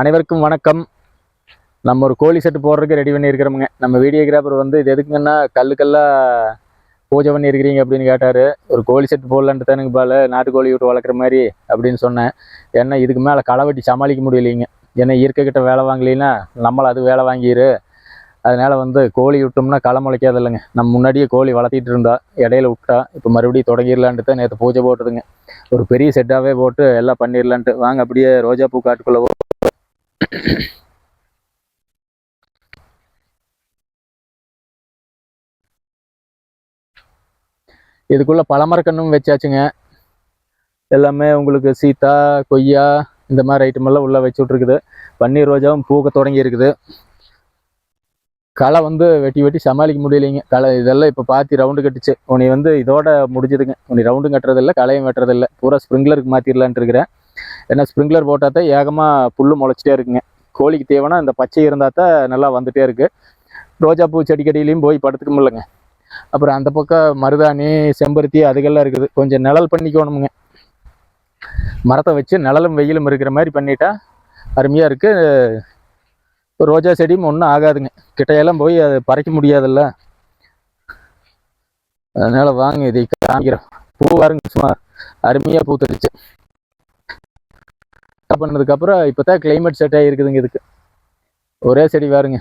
அனைவருக்கும் வணக்கம். நம்ம ஒரு கோழி செட்டு போடுறதுக்கு ரெடி பண்ணியிருக்கிறோமுங்க. நம்ம வீடியோகிராஃபர் வந்து இது எதுக்குங்கன்னா கல்லுக்கெல்லாம் பூஜை பண்ணியிருக்கிறீங்க அப்படின்னு கேட்டார். ஒரு கோழி செட்டு போடலான்ட்டு தானுங்க பால நாட்டுக்கோழி விட்டு வளர்க்குற மாதிரி அப்படின்னு சொன்னேன். ஏன்னா இதுக்கு மேலே களை வெட்டி சமாளிக்க முடியலைங்க. ஏன்னா இயற்கைக்கிட்ட வேலை வாங்கலைன்னா நம்மளை அது வேலை வாங்கிரு. அதனால் வந்து கோழி விட்டோம்னா களை முளைக்காது இல்லைங்க நம்ம முன்னாடியே கோழி வளர்த்திட்டு இருந்தா இடையில விட்டா இப்போ மறுபடியும் தொடங்கிடலான்ட்டு தான் நேற்று பூஜை போட்டதுங்க. ஒரு பெரிய செட்டாகவே போட்டு எல்லாம் பண்ணிடலான்ட்டு. வாங்க அப்படியே ரோஜா பூ காட்டுக்குள்ளே இதுக்குள்ள பழமரக்கண்ணும் வச்சாச்சுங்க. எல்லாமே உங்களுக்கு சீத்தா கொய்யா இந்த மாதிரி ஐட்டம் எல்லாம் உள்ள வச்சு விட்ருக்குது பன்னீர் ரோஜாவும் பூக்க தொடங்கி இருக்குது. களை வந்து வெட்டி வெட்டி சமாளிக்க முடியலைங்க. களை இதெல்லாம் இப்போ பாத்தி ரவுண்டு கட்டுச்சு. உனி வந்து இதோட முடிஞ்சதுங்க. உனி ரவுண்டும் கட்டுறதில்ல களையும் வெட்டுறதில்ல. பூரா ஸ்ப்ரிங்க்லருக்கு மாற்றிடலான்ட்டு இருக்கிறேன். ஏன்னா ஸ்ப்ரிங்க்லர் போட்டால் தான் ஏகமாக புல் முளைச்சிட்டே இருக்குங்க. கோழிக்கு தேவைன்னா இந்த பச்சை இருந்தால் தான் நல்லா வந்துட்டே இருக்கு. ரோஜா பூ செடிக்கடியிலையும் போய் படுத்துக்க முடியலங்க. அப்புறம் அந்த பக்கம் மருதாணி செம்பருத்தி அதுக்கெல்லாம் இருக்குது. கொஞ்சம் நிழல் பண்ணிக்கணுமுங்க. மரத்தை வச்சு நிழலும் வெயிலும் இருக்கிற மாதிரி பண்ணிட்டா அருமையாக இருக்கு. ரோஜா செடியும் ஒன்றும் ஆகாதுங்க. கிட்டையெல்லாம் போய் அதை பறைக்க முடியாதுல்ல. அதனால வாங்க இதை காமிக்கிறோம். பூ பாருங்க சும்மா அருமையாக பூத்துருச்சு பண்ணதுக்கப்புறம் இப்போ தான் கிளைமேட் செட் ஆகிருக்குதுங்க இதுக்கு. ஒரே செடி பாருங்க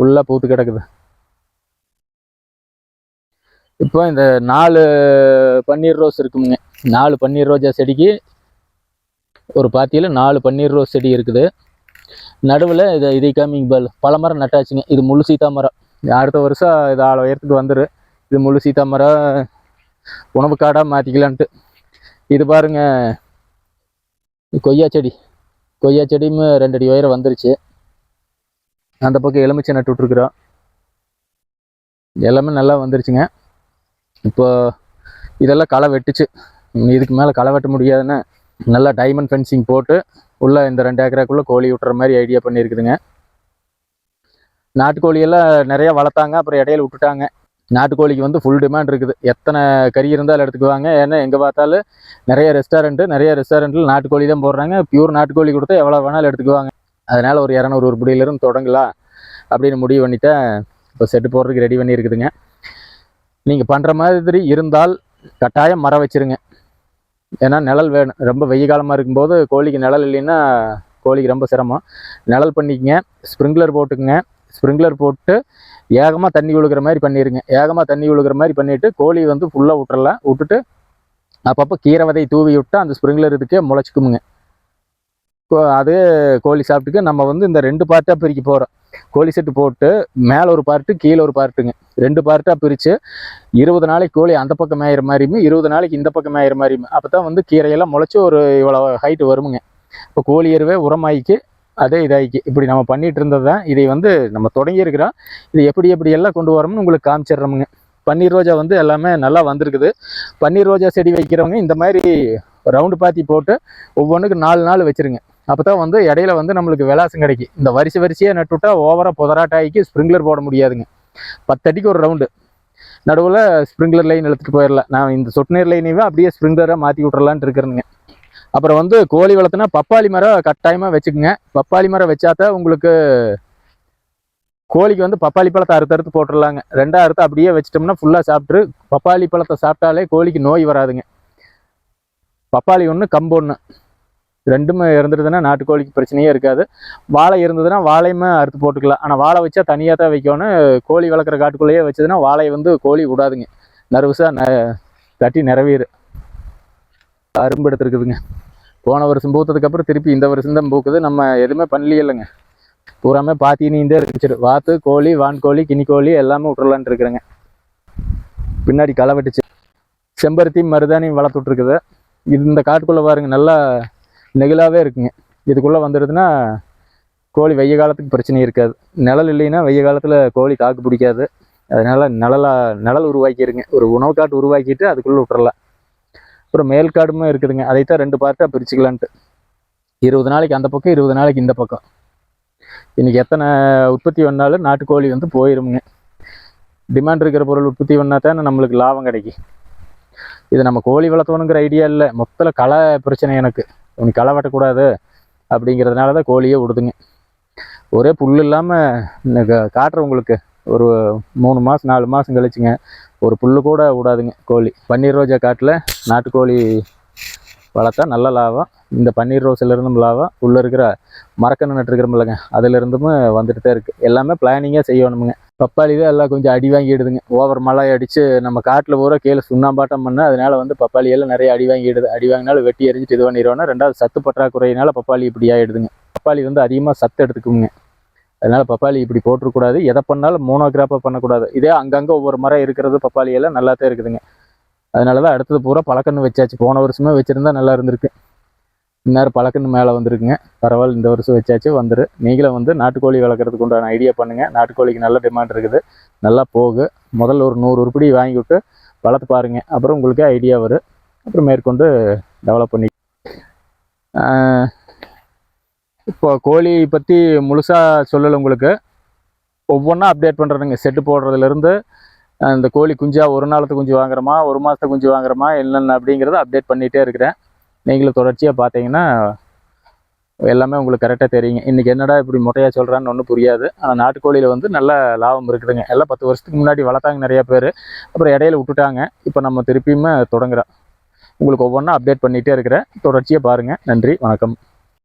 ஃபுல்லாக பூத்து கிடக்குது. இப்போ இந்த நாலு பன்னீர் ரோஸ் இருக்குங்க நாலு பன்னீர் ரோஜா செடிக்கு ஒரு பாத்தியில் நாலு பன்னீர் ரோஸ் செடி இருக்குது. நடுவில் இதை இதை காமிங் பால் பல மரம் நட்டாச்சுங்க. இது முழு சீத்தா மரம். அடுத்த வருஷம் இது ஆள உயரத்துக்கு வந்துரு. இது முழு சீத்தா மரம். உணவு காடாக மாற்றிக்கலான்ட்டு இது பாருங்க கொய்யா செடி. கொய்யா செடியும் ரெண்டு அடி உயரம் வந்துருச்சு. அந்த பக்கம் எலுமிச்சை நட்டு விட்ருக்குறோம் எல்லாமே நல்லா வந்துருச்சுங்க. இப்போ இதெல்லாம் களை வெட்டுச்சு. இதுக்கு மேலே களை வெட்ட முடியாதுன்னு நல்லா டைமண்ட் ஃபென்சிங் போட்டு உள்ளே இந்த ரெண்டு ஏக்கராக்குள்ளே கோழி விட்டுற மாதிரி ஐடியா பண்ணியிருக்குதுங்க. நாட்டுக்கோழியெல்லாம் நிறையா வளர்த்தாங்க அப்புறம் இடையில விட்டுட்டாங்க. நாட்டுக்கோழிக்கு வந்து ஃபுல் டிமாண்ட் இருக்குது. எத்தனை கறி இருந்தாலும் எடுத்துக்குவாங்க. ஏன்னா எங்கே பார்த்தாலும் நிறைய ரெஸ்டாரண்ட்டு நிறைய ரெஸ்டாரண்ட்டில் நாட்டுக்கோழி தான் போடுறாங்க. பியூர் நாட்டுக்கோழி கொடுத்தா எவ்வளோ வேணாலும் எடுத்துக்குவாங்க. அதனால் ஒரு இரநூறு உருப்படியிலிருந்து தொடங்கலாம் அப்படின்னு முடிவு பண்ணிட்டேன். இப்போ செட்டு போடுறதுக்கு ரெடி பண்ணியிருக்குதுங்க. நீங்கள் பண்ணுற மாதிரி இருந்தால் கட்டாயம் மரம் வச்சுருங்க. ஏன்னா நிழல் வேணும். ரொம்ப வெய்ய காலமாக இருக்கும்போது கோழிக்கு நிழல் இல்லைன்னா கோழிக்கு ரொம்ப சிரமம். நிழல் பண்ணிக்கங்க. ஸ்ப்ரிங்க்லர் போட்டுக்குங்க. ஸ்ப்ரிங்க்லர் போட்டு ஏகமாக தண்ணி விழுகிற மாதிரி பண்ணிடுங்க ஏகமாக தண்ணி விழுகிற மாதிரி பண்ணிவிட்டு கோழி வந்து ஃபுல்லாக விட்டுறலாம் விட்டுட்டு அப்பப்போ கீரை விதை தூவி விட்டால் அந்த ஸ்ப்ரிங்லர் இதுக்கே முளைச்சிக்குமுங்க. கோ- அது கோழி சாப்பிட்டுக்கு நம்ம வந்து இந்த ரெண்டு பார்ட்டாக பிரிக்க போகிறோம் கோழி செட்டு போட்டு மேலே ஒரு பார்ட்டு கீழே ஒரு பார்ட்டுங்க ரெண்டு பார்ட்டாக பிரித்து இருபது நாளைக்கு கோழி அந்த பக்கம் மேயிற மாதிரியும் இருபது நாளைக்கு இந்த பக்கம் மேயிற மாதிரியும். அப்போ தான் வந்து கீரையெல்லாம் முளைச்சி ஒரு இவ்வளோ ஹைட்டு வருமுங்க. இப்போ கோழி எருவே உரமாயிக்கு. அதே இதாகி இப்படி நம்ம பண்ணிட்டு இருந்தது தான். இதை வந்து நம்ம தொடங்கியிருக்கிறோம். இது எப்படி எப்படி எல்லாம் கொண்டு வரோம்னு உங்களுக்கு காமிச்சிடுறோமுங்க. பன்னீர் ரோஜா வந்து எல்லாமே நல்லா வந்திருக்குது. பன்னீர் ரோஜா செடி வைக்கிறவங்க இந்த மாதிரி ரவுண்டு பாத்தி போட்டு ஒவ்வொன்றுக்கு நாலு நாள் வச்சுருங்க. அப்போ தான் வந்து இடையில வந்து நம்மளுக்கு விலாசம் கிடைக்கும். இந்த வரிசை வரிசையாக நட்டுவிட்டா ஓவராக புதராட்டாய்க்கு ஸ்ப்ரிங்க்லர் போட முடியாதுங்க. பத்தடிக்கு ஒரு ரவுண்டு நடுவில் ஸ்ப்ரிங்க்லர் லைன் எடுத்துகிட்டு போயிடலாம் நான் இந்த சொட்டு நீர் லைனையும் அப்படியே ஸ்ப்ரிங்க்லராக மாற்றி விட்றலான்ட்டு இருக்கிறேனுங்க. அப்புறம் வந்து கோழி வளர்த்துனா பப்பாளி மரம் கட்டாயமாக வச்சுக்கோங்க. பப்பாளி மரம் வச்சாதான் உங்களுக்கு கோழிக்கு வந்து பப்பாளி பழத்தை அறுத்து அறுத்து போட்டுடலாங்க ரெண்டா அறுத்து அப்படியே வச்சிட்டோம்னா ஃபுல்லாக சாப்பிட்டு பப்பாளி பழத்தை சாப்பிட்டாலே கோழிக்கு நோய் வராதுங்க. பப்பாளி ஒன்று கம்பு ஒன்று ரெண்டுமே இருந்துருதுன்னா நாட்டுக்கோழிக்கு பிரச்சனையே இருக்காது. வாழை இருந்ததுன்னா வாழையுமே அறுத்து போட்டுக்கலாம். ஆனால் வாழை வச்சா தனியாக தான் வைக்கணும் கோழி வளர்க்குற காட்டுக்குள்ளேயே வச்சதுன்னா வாழையை வந்து கோழி விடாதுங்க. நர்வஸாக ந தட்டி நிறைவேறு அரும்பு எடுத்துருக்குதுங்க போன வருஷம் பூத்ததுக்கப்புறம் திருப்பி இந்த வருஷம் தான் பூக்குது. நம்ம எதுவுமே பண்ணலையே இல்லைங்க. பூராமே பாத்தி நீந்தே இருந்துச்சு வாத்து கோழி வான்கோழி கினிக்கோழி எல்லாமே விட்டுறலான்ட்டு இருக்கிறேங்க. பின்னாடி களை வெட்டுச்சு. செம்பருத்தி மருதாணியும் வளர்த்து விட்ருக்குது இது இந்த காட்டுக்குள்ளே பாருங்க நல்லா நெகிழாவே இருக்குங்க. இதுக்குள்ளே வந்துடுதுன்னா கோழி வெய்ய காலத்துக்கு பிரச்சனை இருக்காது. நிழல் இல்லைன்னா வெய்ய காலத்தில் கோழி தாக்கு பிடிக்காது. அதனால் நிழலாக நிழல் உருவாக்கிடுங்க ஒரு உணவு காட்டு உருவாக்கிட்டு அதுக்குள்ளே விட்டுறலாம். அப்புறம் மேல் காடுமே இருக்குதுங்க. அதைத்தான் ரெண்டு பார்ட்டாக பிரிச்சுக்கலான்ட்டு. இருபது நாளைக்கு அந்த பக்கம் இருபது நாளைக்கு இந்த பக்கம். இன்றைக்கி எத்தனை உற்பத்தி பண்ணாலும் நாட்டுக்கோழி வந்து போயிருமுங்க. டிமாண்ட் இருக்கிற பொருள் உற்பத்தி பண்ணால் தானே நம்மளுக்கு லாபம் கிடைக்கும். இது நம்ம கோழி வளர்த்தணுங்கிற ஐடியா இல்லை. மொத்தத்தில் களை பிரச்சனை எனக்கு. உனக்கு களை வெட்டக்கூடாது அப்படிங்கிறதுனால தான் கோழியே விடுதுங்க. ஒரே புல் இல்லாமல் காட்டுறவங்களுக்கு ஒரு மூணு மாதம் நாலு மாதம் கழிச்சுங்க. ஒரு புல்லு கூட விடாதுங்க கோழி. பன்னீர் ரோஜா காட்டில் நாட்டுக்கோழி வளர்த்தா நல்ல லாபம். இந்த பன்னீர் ரோஸ்லேருந்தும் லாபம். உள்ளே இருக்கிற மரக்கன்று நட்டுருக்கிறோம்லங்க அதுலேருந்தும் வந்துட்டு தான் இருக்குது எல்லாமே பிளானிங்காக செய்யணுமுங்க. பப்பாளி தான் எல்லாம் கொஞ்சம் அடி வாங்கிடுதுங்க. ஓவர் மழை அடித்து நம்ம காட்டில் பூரா கீழே சுண்ணாம்பாட்டம் பண்ண அதனால வந்து பப்பாளி எல்லாம் நிறைய அடி வாங்கிடுது. அடி வாங்கினாலும் வெட்டி எரிஞ்சிட்டு இது பண்ணிடுவோன்னா ரெண்டாவது சத்து பற்றாக்குறையினால பப்பாளி இப்படி ஆகிடுதுங்க பப்பாளி வந்து அதிகமாக சத்து எடுத்துக்குங்க. அதனால் பப்பாளி இப்படி போட்டுறக்கூடாது எதை பண்ணாலும் மோனோகிராஃபாக பண்ணக்கூடாது. இதே அங்கங்கே ஒவ்வொரு மரம் இருக்கிறது பப்பாளி எல்லாம் நல்லா தான் இருக்குதுங்க. அதனால தான் அடுத்தது பூரா பழக்கன்னு வச்சாச்சு. போன வருஷமே வச்சுருந்தா நல்லா இருந்திருக்கு. இந்நேரம் பழக்கன்னு மேலே வந்திருக்குங்க. பரவாயில்ல இந்த வருஷம் வச்சாச்சு வந்துரு. நீங்களும் வந்து நாட்டுக்கோழி வளர்க்குறதுக்கு உண்டான ஐடியா பண்ணுங்கள் நாட்டுக்கோழிக்கு நல்ல டிமாண்ட் இருக்குது. நல்லா போகு. முதல்ல ஒரு நூறு உருப்படி வாங்கி விட்டு வளர்த்து பாருங்கள் அப்புறம் உங்களுக்கே ஐடியா வரும். அப்புறம் மேற்கொண்டு டெவலப் பண்ணி இப்போ கோழி பற்றி முழுசாக சொல்லலை உங்களுக்கு. ஒவ்வொன்றா அப்டேட் பண்ணுறதுங்க செட்டு போடுறதுலேருந்து இந்த கோழி குஞ்சா ஒரு நாளத்து குஞ்சு வாங்குறோமா ஒரு மாதத்து குஞ்சு வாங்குறோமா என்னென்ன அப்படிங்கிறத அப்டேட் பண்ணிகிட்டே இருக்கிறேன். நீங்களும் தொடர்ச்சியாக பார்த்தீங்கன்னா எல்லாமே உங்களுக்கு கரெக்டாக தெரியுங்க. இன்றைக்கி என்னடா இப்படி முட்டையாக சொல்கிறான்னு ஒன்றும் புரியாது. ஆனால் நாட்டுக்கோழியில் வந்து நல்ல லாபம் இருக்குதுங்க. எல்லாம் பத்து வருஷத்துக்கு முன்னாடி வளர்த்தாங்க நிறையா பேர். அப்புறம் இடையில விட்டுட்டாங்க. இப்போ நம்ம திருப்பியுமே தொடங்குறோம். உங்களுக்கு ஒவ்வொன்றா அப்டேட் பண்ணிகிட்டே இருக்கிறேன். தொடர்ச்சியாக பாருங்கள் நன்றி வணக்கம்.